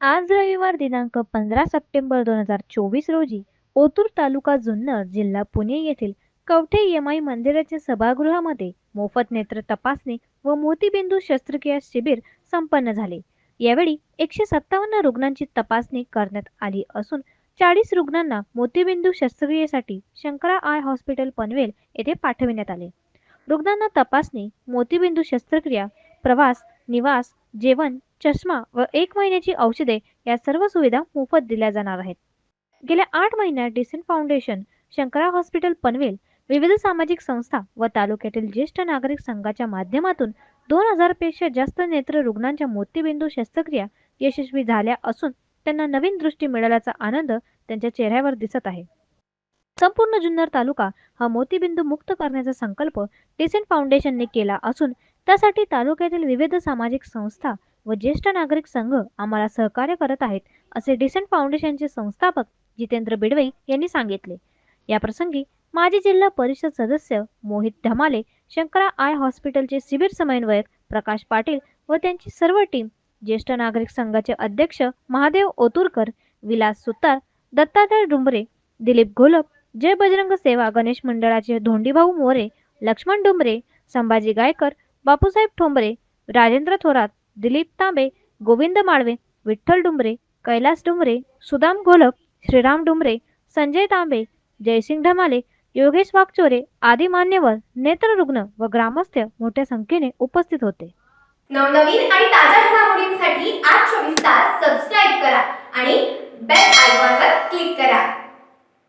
आज रविवार दिनांक पंधरा सप्टेंबर दोन हजार चोवीस रोजी ओतूर तालुका जुन्नर जिल्हा पुणे येथील कवठे यमाई मंदिराच्या सभागृहामध्ये मोफत नेत्र तपासणी व मोतीबिंदू शस्त्रक्रिया शिबिर संपन्न झाले. यावेळी एकशे सत्तावन्न रुग्णांची तपासणी करण्यात आली असून चाळीस रुग्णांना मोतीबिंदू शस्त्रक्रियेसाठी शंकरा आय हॉस्पिटल पनवेल येथे पाठविण्यात आले. रुग्णांना तपासणी मोतीबिंदू शस्त्रक्रिया प्रवास निवास जेवण चष्मा व एक महिन्याची औषधे या सर्व सुविधा मोफत दिल्या जाणार आहेत. गेल्या आठ महिन्यात decent foundation Shankara hospital Panvel विविध सामाजिक संस्था व तालुक्यातील ज्येष्ठ नागरिक संघाच्या माध्यमातून दोन हजारपेक्षा जास्त नेत्र रुग्णांच्या मोतीबिंदू शस्त्रक्रिया यशस्वी झाल्या असून त्यांना नवीन दृष्टी मिळाल्याचा आनंद त्यांच्या चेहऱ्यावर दिसत आहे. संपूर्ण जुन्नर तालुका हा मोतीबिंदू मुक्त करण्याचा संकल्प डिसेंट फाउंडेशनने केला असून त्यासाठी तालुक्यातील विविध सामाजिक संस्था व ज्येष्ठ नागरिक संघ आम्हाला सहकार्य करत आहेत असे डिसेंट फाउंडेशनचे संस्थापक जितेंद्र बिडवे यांनी सांगितले. याप्रसंगी माजी जिल्हा परिषद सदस्य मोहित धमाले शंकरा आय हॉस्पिटलचे शिबिर समन्वयक प्रकाश पाटील व त्यांची सर्व टीम ज्येष्ठ नागरिक संघाचे अध्यक्ष महादेव ओतुरकर विलास सुतार दत्तात्रय डुंबरे दिलीप घोलप जय बजरंग सेवा गणेश मंडळाचे धोंडीभाऊ मोरे लक्ष्मण डुंबरे संभाजी गायकर बापूसाहेब ठोंबरे राजेंद्र थोरात दिलीप तांबे गोविंद माळवे विठ्ठल डुंबरे कैलास डुंबरे सुदाम घोलप श्रीराम डुंबरे संजय तांबे जयसिंग ढमाले योगेश वागचोरे आदी मान्यवर नेत्ररुग्ण व ग्रामस्थ मोठ्या संख्येने उपस्थित होते. नवनवीन आणि ताज्या घडामोडींसाठी आज चोवीस तास